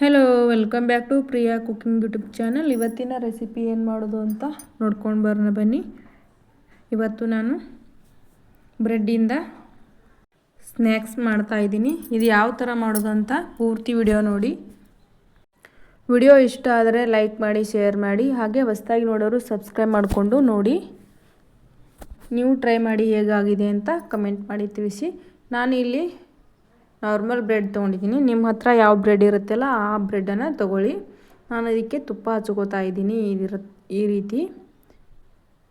Hello welcome back to Priya cooking YouTube channel ಇವತ್ತಿನ recipe ಏನು ಮಾಡೋದು ಅಂತ ನೋಡ್ಕೊಂಡು ಬರೋಣ ಬನ್ನಿ. ಇವತ್ತು ನಾನು ಬ್ರೆಡ್ಡಿಂದ ಸ್ನ್ಯಾಕ್ಸ್ ಮಾಡ್ತಾ ಇದ್ದೀನಿ. ಇದು ಯಾವ ಥರ ಮಾಡೋದು ಅಂತ ಪೂರ್ತಿ ವಿಡಿಯೋ ನೋಡಿ. ವಿಡಿಯೋ ಇಷ್ಟ ಆದರೆ ಲೈಕ್ ಮಾಡಿ ಶೇರ್ ಮಾಡಿ, ಹಾಗೆ ಹೊಸ್ದಾಗಿ ನೋಡೋರು ಸಬ್ಸ್ಕ್ರೈಬ್ ಮಾಡಿಕೊಂಡು ನೋಡಿ. ನೀವು ಟ್ರೈ ಮಾಡಿ ಹೇಗಾಗಿದೆ ಅಂತ ಕಮೆಂಟ್ ಮಾಡಿ ತಿಳಿಸಿ. ನಾನು ಇಲ್ಲಿ ನಾರ್ಮಲ್ ಬ್ರೆಡ್ ತೊಗೊಂಡಿದ್ದೀನಿ. ನಿಮ್ಮ ಹತ್ರ ಯಾವ ಬ್ರೆಡ್ ಇರುತ್ತಲ್ಲ ಆ ಬ್ರೆಡನ್ನು ತೊಗೊಳ್ಳಿ. ನಾನು ಅದಕ್ಕೆ ತುಪ್ಪ ಹಚ್ಕೋತಾ ಇದ್ದೀನಿ ಇದಿರ ಈ ರೀತಿ.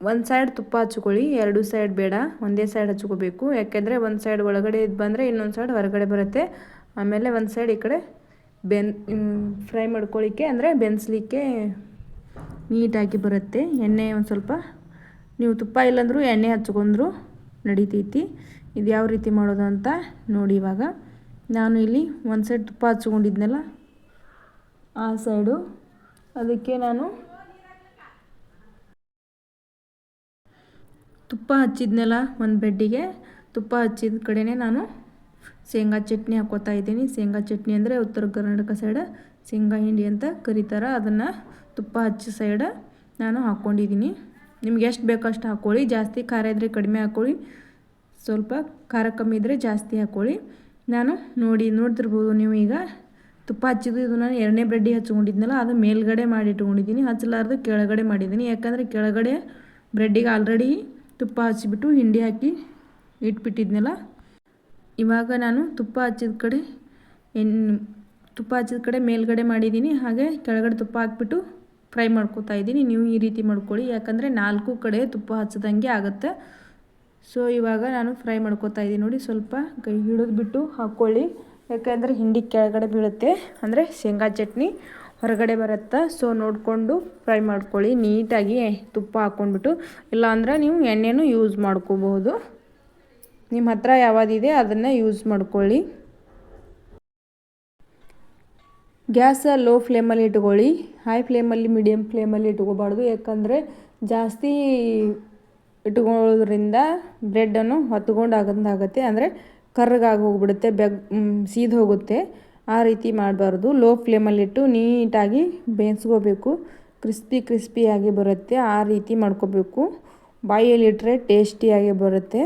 ಒಂದು ಸೈಡ್ ತುಪ್ಪ ಹಚ್ಕೊಳ್ಳಿ, ಎರಡು ಸೈಡ್ ಬೇಡ. ಒಂದೇ ಸೈಡ್ ಹಚ್ಕೋಬೇಕು. ಯಾಕೆಂದರೆ ಒಂದು ಸೈಡ್ ಒಳಗಡೆ ಬಂದರೆ ಇನ್ನೊಂದು ಸೈಡ್ ಹೊರಗಡೆ ಬರುತ್ತೆ. ಆಮೇಲೆ ಒಂದು ಸೈಡ್ ಈ ಕಡೆ ಬೆನ್ ಫ್ರೈ ಮಾಡ್ಕೊಳ್ಳಿಕ್ಕೆ ಅಂದರೆ ಬೆನ್ಸ್ಲಿಕ್ಕೆ ನೀಟಾಗಿ ಬರುತ್ತೆ. ಎಣ್ಣೆ ಒಂದು ಸ್ವಲ್ಪ. ನೀವು ತುಪ್ಪ ಇಲ್ಲಾಂದರೂ ಎಣ್ಣೆ ಹಚ್ಕೊಂಡ್ರು ನಡಿತೈತಿ. ಇದು ಯಾವ ರೀತಿ ಮಾಡೋದು ಅಂತ ನೋಡಿ ಇವಾಗ. ನಾನು ಇಲ್ಲಿ ಒಂದು ಸೈಡ್ ತುಪ್ಪ ಹಚ್ಕೊಂಡಿದ್ನಲ್ಲ, ಆ ಸೈಡು ಅದಕ್ಕೆ ನಾನು ತುಪ್ಪ ಹಚ್ಚಿದ್ನಲ್ಲ ಒಂದು ಬೆಡ್ಡಿಗೆ ತುಪ್ಪ ಹಚ್ಚಿದ ಕಡೆನೇ ನಾನು ಶೇಂಗಾ ಚಟ್ನಿ ಹಾಕೋತಾ ಇದ್ದೀನಿ. ಶೇಂಗಾ ಚಟ್ನಿ ಅಂದರೆ ಉತ್ತರ ಕರ್ನಾಟಕ ಸೈಡ ಶೇಂಗಾ ಹಿಂಡಿ ಅಂತ ಕರೀತಾರೆ. ಅದನ್ನು ತುಪ್ಪ ಹಚ್ಚಿ ಸೈಡ ನಾನು ಹಾಕ್ಕೊಂಡಿದ್ದೀನಿ ನಿಮ್ಗೆ ಎಷ್ಟು ಬೇಕೋ ಅಷ್ಟು ಹಾಕ್ಕೊಳ್ಳಿ ಜಾಸ್ತಿ ಖಾರ ಇದ್ದರೆ ಕಡಿಮೆ ಹಾಕ್ಕೊಳ್ಳಿ ಸ್ವಲ್ಪ ಖಾರ ಕಮ್ಮಿ ಇದ್ದರೆ ಜಾಸ್ತಿ ಹಾಕ್ಕೊಳ್ಳಿ ನಾನು ನೋಡಿ ನೋಡ್ತಿರ್ಬೋದು ನೀವು ಈಗ. ತುಪ್ಪ ಹಚ್ಚಿದ್ದು ಇದು ನಾನು ಎರಡನೇ ಬ್ರೆಡ್ಡಿ ಹಚ್ಕೊಂಡಿದ್ದೆನಲ್ಲ ಅದು ಮೇಲ್ಗಡೆ ಮಾಡಿ ಇಟ್ಕೊಂಡಿದ್ದೀನಿ, ಹಚ್ಚಲಾರ್ದು ಕೆಳಗಡೆ ಮಾಡಿದ್ದೀನಿ. ಯಾಕಂದರೆ ಕೆಳಗಡೆ ಬ್ರೆಡ್ಡಿಗೆ ಆಲ್ರೆಡಿ ತುಪ್ಪ ಹಚ್ಚಿಬಿಟ್ಟು ಹಿಂಡಿ ಹಾಕಿ ಇಟ್ಬಿಟ್ಟಿದ್ನಲ್ಲ. ಇವಾಗ ನಾನು ತುಪ್ಪ ಹಚ್ಚಿದ ಕಡೆ ಎಣ್ಣೆ ತುಪ್ಪ ಹಚ್ಚಿದ ಕಡೆ ಮೇಲ್ಗಡೆ ಮಾಡಿದ್ದೀನಿ. ಹಾಗೆ ಕೆಳಗಡೆ ತುಪ್ಪ ಹಾಕ್ಬಿಟ್ಟು ಫ್ರೈ ಮಾಡ್ಕೋತಾ ಇದ್ದೀನಿ. ನೀವು ಈ ರೀತಿ ಮಾಡ್ಕೊಳ್ಳಿ. ಯಾಕಂದರೆ ನಾಲ್ಕು ಕಡೆ ತುಪ್ಪ ಹಚ್ಚದಂಗೆ ಆಗುತ್ತೆ. ಸೊ ಇವಾಗ ನಾನು ಫ್ರೈ ಮಾಡ್ಕೋತಾ ಇದ್ದೀನಿ ನೋಡಿ, ಸ್ವಲ್ಪ ಕೈ ಹಿಡಿದ್ಬಿಟ್ಟು ಹಾಕ್ಕೊಳ್ಳಿ ಯಾಕೆಂದರೆ ಹಿಂಡಿ ಕೆಳಗಡೆ ಬೀಳುತ್ತೆ. ಅಂದರೆ ಶೇಂಗಾ ಚಟ್ನಿ ಹೊರಗಡೆ ಬರುತ್ತಾ? ಸೊ ನೋಡಿಕೊಂಡು ಫ್ರೈ ಮಾಡ್ಕೊಳ್ಳಿ. ನೀಟಾಗಿ ತುಪ್ಪ ಹಾಕ್ಕೊಂಡ್ಬಿಟ್ಟು. ಇಲ್ಲಾಂದ್ರೆ ನೀವು ಎಣ್ಣೆನೂ ಯೂಸ್ ಮಾಡ್ಕೋಬಹುದು. ನಿಮ್ಮ ಹತ್ರ ಯಾವುದಿದೆ ಅದನ್ನು ಯೂಸ್ ಮಾಡ್ಕೊಳ್ಳಿ. ಗ್ಯಾಸ ಲೋ ಫ್ಲೇಮಲ್ಲಿ ಇಟ್ಕೊಳ್ಳಿ. ಹೈ ಫ್ಲೇಮಲ್ಲಿ ಮೀಡಿಯಮ್ ಫ್ಲೇಮಲ್ಲಿ ಇಟ್ಕೋಬಾರ್ದು. ಯಾಕಂದರೆ ಜಾಸ್ತಿ ಇಟ್ಕೊಳ್ಳೋದ್ರಿಂದ ಬ್ರೆಡ್ಡನ್ನು ಹೊತ್ಕೊಂಡು ಆಗಂದಾಗತ್ತೆ ಅಂದರೆ ಕರ್ರಗಾಗಿ ಹೋಗ್ಬಿಡುತ್ತೆ, ಬೆಗ್ ಸೀದು ಹೋಗುತ್ತೆ. ಆ ರೀತಿ ಮಾಡಬಾರ್ದು. ಲೋ ಫ್ಲೇಮಲ್ಲಿಟ್ಟು ನೀಟಾಗಿ ಬೇಯಿಸ್ಕೋಬೇಕು. ಕ್ರಿಸ್ಪಿ ಕ್ರಿಸ್ಪಿಯಾಗಿ ಬರುತ್ತೆ. ಆ ರೀತಿ ಮಾಡ್ಕೋಬೇಕು. ಬಾಯಲ್ಲಿಟ್ಟರೆ ಟೇಸ್ಟಿಯಾಗಿ ಬರುತ್ತೆ.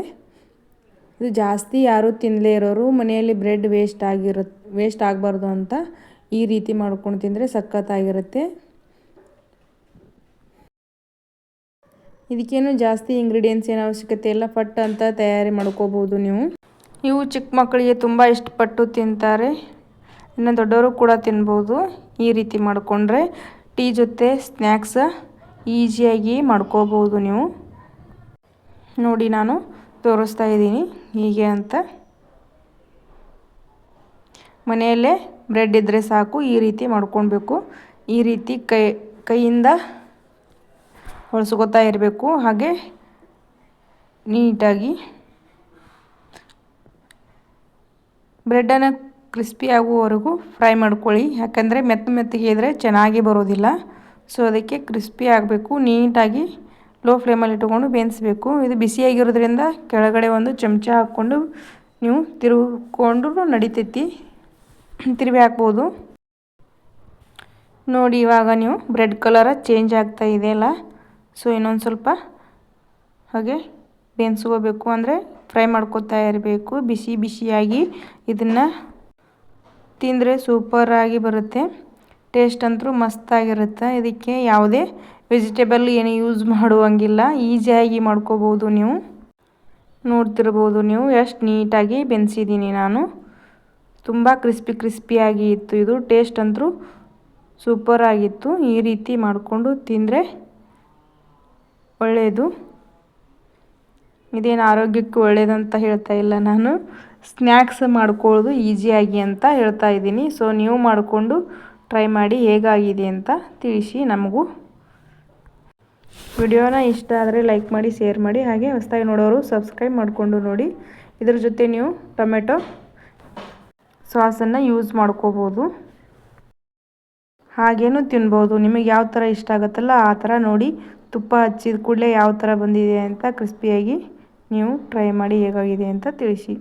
ಇದು ಜಾಸ್ತಿ ಯಾರೂ ತಿನ್ನಲೇ ಇರೋರು ಮನೆಯಲ್ಲಿ ಬ್ರೆಡ್ ವೇಸ್ಟ್ ಆಗಿರುತ್ತೆ ವೇಸ್ಟ್ ಆಗಬಾರ್ದು ಅಂತ ಈ ರೀತಿ ಮಾಡ್ಕೊಂಡು ತಿಂದರೆ ಸಖತ್ತಾಗಿರುತ್ತೆ. ಇದಕ್ಕೇನು ಜಾಸ್ತಿ ಇಂಗ್ರೀಡಿಯೆಂಟ್ಸ್ ಏನು ಅವಶ್ಯಕತೆ ಇಲ್ಲ ಫಟ್ ಅಂತ ತಯಾರಿ ಮಾಡ್ಕೋಬೋದು ನೀವು. ಇವು ಚಿಕ್ಕ ಮಕ್ಕಳಿಗೆ ತುಂಬ ಇಷ್ಟಪಟ್ಟು ತಿಂತಾರೆ. ಇನ್ನು ದೊಡ್ಡವರು ಕೂಡ ತಿನ್ಬೋದು. ಈ ರೀತಿ ಮಾಡಿಕೊಂಡ್ರೆ ಟೀ ಜೊತೆ ಸ್ನ್ಯಾಕ್ಸ ಈಸಿಯಾಗಿ ಮಾಡ್ಕೋಬೋದು ನೀವು. ನೋಡಿ ನಾನು ತೋರಿಸ್ತಾ ಇದ್ದೀನಿ ಹೀಗೆ ಅಂತ. ಮನೆಯಲ್ಲೇ ಬ್ರೆಡ್ ಇದ್ದರೆ ಸಾಕು, ಈ ರೀತಿ ಮಾಡ್ಕೊಳ್ಬೇಕು. ಈ ರೀತಿ ಕೈ, ಕೈಯಿಂದ ಹೊಳ್ಸ್ಕೊತಾ ಇರಬೇಕು. ಹಾಗೆ ನೀಟಾಗಿ ಬ್ರೆಡ್ಡನ್ನು ಕ್ರಿಸ್ಪಿ ಆಗುವವರೆಗೂ ಫ್ರೈ ಮಾಡ್ಕೊಳ್ಳಿ. ಯಾಕಂದರೆ ಮೆತ್ತ ಮೆತ್ತಗೆ ಇದ್ದರೆ ಚೆನ್ನಾಗಿ ಬರೋದಿಲ್ಲ. ಸೊ, ಅದಕ್ಕೆ ಕ್ರಿಸ್ಪಿ ಆಗಬೇಕು. ನೀಟಾಗಿ ಲೋ ಫ್ಲೇಮಲ್ಲಿ ಇಟ್ಕೊಂಡು ಬೇಯಿಸಬೇಕು. ಇದು ಬಿಸಿಯಾಗಿರೋದ್ರಿಂದ ಕೆಳಗಡೆ ಒಂದು ಚಮಚ ಹಾಕ್ಕೊಂಡು ನೀವು ತಿರುಗಿಕೊಂಡು ನಡಿತೈತಿ. ತಿರುವಿ ಹಾಕ್ಬೋದು. ನೋಡಿ, ಇವಾಗ ನೀವು ಬ್ರೆಡ್ ಕಲರ ಚೇಂಜ್ ಆಗ್ತಾ ಇದೆಯಲ್ಲ ಸೊ ಇನ್ನೊಂದು ಸ್ವಲ್ಪ ಹಾಗೆ ಬೇಯಿಸ್ಕೋಬೇಕು ಅಂದರೆ ಫ್ರೈ ಮಾಡ್ಕೋತಾ ಇರಬೇಕು. ಬಿಸಿ ಬಿಸಿಯಾಗಿ ಇದನ್ನು ತಿಂದರೆ ಸೂಪರಾಗಿ ಬರುತ್ತೆ. ಟೇಸ್ಟ್ ಅಂತೂ ಮಸ್ತಾಗಿರುತ್ತೆ ಇದಕ್ಕೆ ಯಾವುದೇ ವೆಜಿಟೇಬಲ್ ಏನು ಯೂಸ್ ಮಾಡುವಂಗಿಲ್ಲ. ಈಸಿಯಾಗಿ ಮಾಡ್ಕೋಬೋದು ನೀವು. ನೋಡ್ತಿರ್ಬೋದು ನೀವು. ಎಷ್ಟು ನೀಟಾಗಿ ಬೆನ್ಸಿದ್ದೀನಿ ನಾನು. ತುಂಬ ಕ್ರಿಸ್ಪಿ ಕ್ರಿಸ್ಪಿಯಾಗಿ ಇತ್ತು ಇದು. ಟೇಸ್ಟ್ ಅಂತೂ ಸೂಪರಾಗಿತ್ತು ಈ ರೀತಿ ಮಾಡಿಕೊಂಡು ತಿಂದರೆ ಒಳ್ಳೆಯದು ಇದೇನು ಆರೋಗ್ಯಕ್ಕೆ ಒಳ್ಳೆಯದಂತ ಹೇಳ್ತಾ ಇಲ್ಲ ನಾನು. ಸ್ನ್ಯಾಕ್ಸ್ ಮಾಡ್ಕೊಳ್ಳೋದು ಈಸಿಯಾಗಿ ಅಂತ ಹೇಳ್ತಾ ಇದ್ದೀನಿ. ಸೊ ನೀವು ಮಾಡಿಕೊಂಡು ಟ್ರೈ ಮಾಡಿ ಹೇಗಾಗಿದೆ ಅಂತ ತಿಳಿಸಿ ನಮಗೂ. ವಿಡಿಯೋನ ಇಷ್ಟ ಆದರೆ ಲೈಕ್ ಮಾಡಿ ಶೇರ್ ಮಾಡಿ. ಹಾಗೆ ಹೊಸದಾಗಿ ನೋಡೋರು ಸಬ್ಸ್ಕ್ರೈಬ್ ಮಾಡಿಕೊಂಡು ನೋಡಿ. ಇದ್ರ ಜೊತೆ ನೀವು ಟೊಮೆಟೊ ಸಾಸನ್ನು ಯೂಸ್ ಮಾಡ್ಕೋಬೋದು. ಹಾಗೇನು ತಿನ್ಬೋದು. ನಿಮಗೆ ಯಾವ ಥರ ಇಷ್ಟ ಆಗುತ್ತಲ್ಲ ಆ ಥರ ನೋಡಿ. ತುಪ್ಪ ಹಚ್ಚಿದ ಕೂಡಲೇ ಯಾವ ಥರ ಬಂದಿದೆ ಅಂತ ಕ್ರಿಸ್ಪಿಯಾಗಿ ನೀವು ಟ್ರೈ ಮಾಡಿ ಹೇಗಾಗಿದೆ ಅಂತ ತಿಳಿಸಿ.